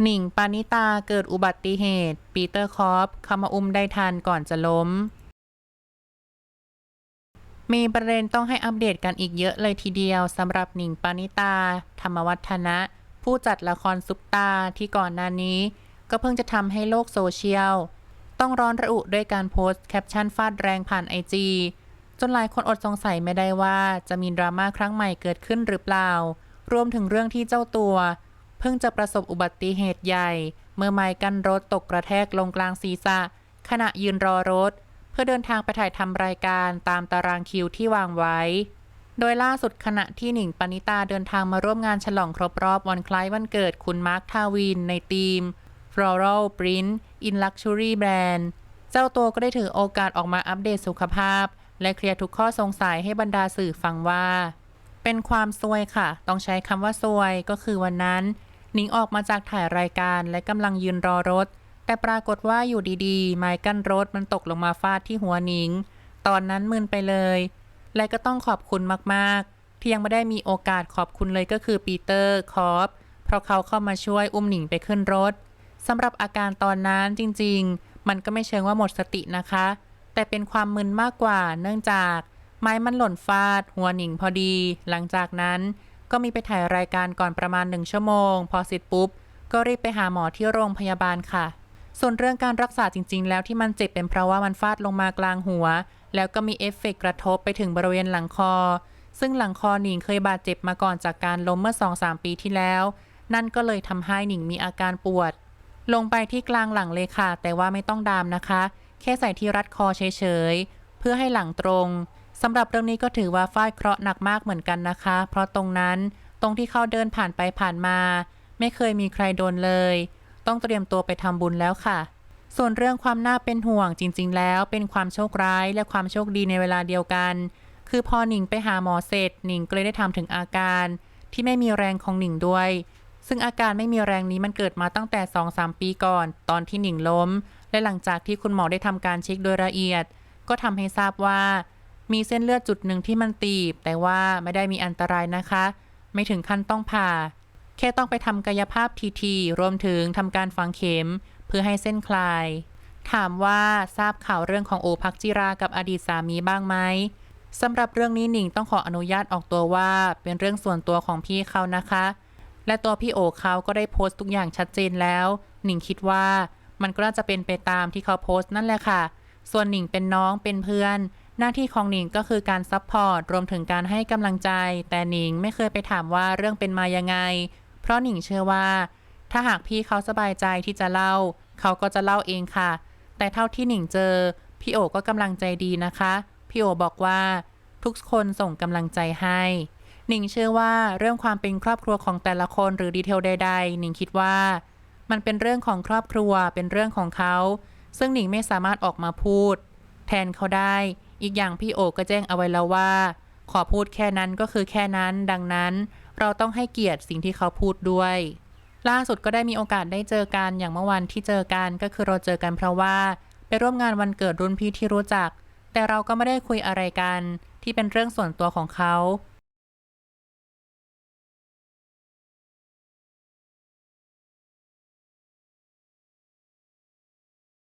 หนิงปานิตาเกิดอุบัติเหตุ ปีเตอร์คอปเข้ามาอุ้มได้ทันก่อนจะล้ม มีประเด็นต้องให้อัปเดตกันอีกเยอะเลยทีเดียวสำหรับหนิงปานิตา ธรรมวัฒนะ ผู้จัดละครซุปตาที่ก่อนหน้านี้ ก็เพิ่งจะทำให้โลกโซเชียล ต้องร้อนระอุด้วยการโพสต์แคปชั่นฟาดแรงผ่านไอจีจนหลายคนอดสงสัยไม่ได้ว่าจะมีดราม่าครั้งใหม่เกิดขึ้นหรือเปล่ารวมถึงเรื่องที่เจ้าตัว เพิ่งจะประสบอุบัติเหตุใหญ่ เมื่อไม้กั้นรถตกกระแทกลงกลางศีรษะ ขณะยืนรอรถ เพื่อเดินทางไปถ่ายทำรายการตามตารางคิวที่วางไว้ โดยล่าสุดขณะที่หนิงปณิตาเดินทางมาร่วมงานฉลองครบรอบวันคล้ายวันเกิดคุณมาร์คทาวินในทีม Floral Print in Luxury Brand เจ้าตัวก็ได้ถือโอกาสออกมาอัปเดตสุขภาพ และเคลียร์ทุกข้อสงสัยให้บรรดาสื่อฟังว่า เป็นความซวยค่ะ ต้องใช้คำว่าซวยก็คือวันนั้น หนิงออกมาจากถ่ายรายการและกำลังยืนรอรถ แต่ปรากฏว่าอยู่ดีๆ ไม้กั้นรถมันตกลงมาฟาดที่หัวหนิง ตอนนั้นมึนไปเลย และก็ต้องขอบคุณมากๆ ที่ยังไม่ได้มีโอกาสขอบคุณเลยก็คือปีเตอร์คอปเพราะเขาเข้ามาช่วยอุ้มหนิงไปขึ้นรถสำหรับอาการตอนนั้นจริงๆ มันก็ไม่เชิงว่าหมดสตินะคะ แต่เป็นความมึนมากกว่าเนื่องจาก ไม้มันหล่นฟาด หัวหนิงพอดี หลังจากนั้น ก็มีไปถ่ายรายการก่อนประมาณหนึ่งชั่วโมง พอเสร็จปุ๊บ ก็รีบไปหาหมอที่โรงพยาบาลค่ะ ส่วนเรื่องการรักษาจริง ๆ แล้วที่มันเจ็บเป็นเพราะว่ามันฟาดลงมากลางหัว แล้วก็มีเอฟเฟกต์กระทบไปถึงบริเวณหลังคอ ซึ่งหลังคอหนิงเคยบาดเจ็บมาก่อนจากการล้มเมื่อ 2-3 ปีที่แล้ว นั่นก็เลยทำให้หนิงมีอาการปวด ลงไปที่กลางหลังเลยค่ะ แต่ว่าไม่ต้องดามนะคะ แค่ใส่ที่รัดคอเฉยๆเพื่อให้หลังตรง สำหรับเรื่องนี้ก็ถือว่าฟาดเคราะห์หนักมากเหมือนกันนะคะ เพราะตรงนั้นตรงที่เขาเดินผ่านไปผ่านมา ไม่เคยมีใครโดนเลย ต้องเตรียมตัวไปทำบุญแล้วค่ะ ส่วนเรื่องความน่าเป็นห่วงจริง ๆ แล้วเป็นความโชคร้ายและความโชคดีในเวลาเดียวกัน คือพอหนิงไปหาหมอเสร็จหนิงก็เลยได้ทำถึงอาการ ที่ไม่มีแรงของหนิงด้วย ซึ่งอาการไม่มีแรงนี้มันเกิดมาตั้งแต่ 2-3 ปีก่อน ตอนที่หนิงล้ม และหลังจากที่คุณหมอได้ทำการเช็คโดยละเอียด ก็ทำให้ทราบว่า มีเส้นเลือดจุดหนึ่งที่มันตีบ แต่ว่าไม่ได้มีอันตรายนะคะ ไม่ถึงขั้นต้องผ่า แค่ต้องไปทำกายภาพทีๆรวมถึงทำการฝังเข็ม เพื่อให้เส้นคลาย ถามว่าทราบข่าวเรื่องของโอภักจิรากับอดีตสามีบ้างไหมสำหรับเรื่องนี้หนิงต้องขออนุญาตออกตัวว่าเป็นเรื่องส่วนตัวของพี่เขานะคะ และตัวพี่โอเขาก็ได้โพสต์ทุกอย่างชัดเจนแล้ว หนิงคิดว่ามันก็น่าจะเป็นไปตามที่เขาโพสต์นั่นแหละค่ะ ส่วนหนิงเป็นน้องเป็นเพื่อน หน้าที่ของหนิงก็คือการซัพพอร์ตรวมถึงการให้กำลังใจ แต่หนิงไม่เคยไปถามว่าเรื่องเป็นมายังไง เพราะหนิงเชื่อว่า ถ้าหากพี่เขาสบายใจที่จะเล่า เขาก็จะเล่าเองค่ะ แต่เท่าที่หนิงเจอ พี่โอก็กำลังใจดีนะคะ พี่โอบอกว่า ทุกคนส่งกำลังใจให้หนิงเชื่อว่าเรื่องความเป็นครอบครัวของแต่ละคนหรือดีเทลใด ๆ หนิงคิดว่า มันเป็นเรื่องของครอบครัวเป็นเรื่องของเขา ซึ่งหนิงไม่สามารถออกมาพูด แทนเขาได้ อีกอย่างพี่โอก็แจ้งเอาไว้แล้วว่า ขอพูดแค่นั้นก็คือแค่นั้น ดังนั้น เราต้องให้เกียรติสิ่งที่เขาพูดด้วย ล่าสุดก็ได้มีโอกาสได้เจอกันอย่างเมื่อวันที่เจอกันก็คือเราเจอกันเพราะว่า ไปร่วมงานวันเกิดรุ่นพี่ที่รู้จัก แต่เราก็ไม่ได้คุยอะไรกัน ที่เป็นเรื่องส่วนตัวของเขา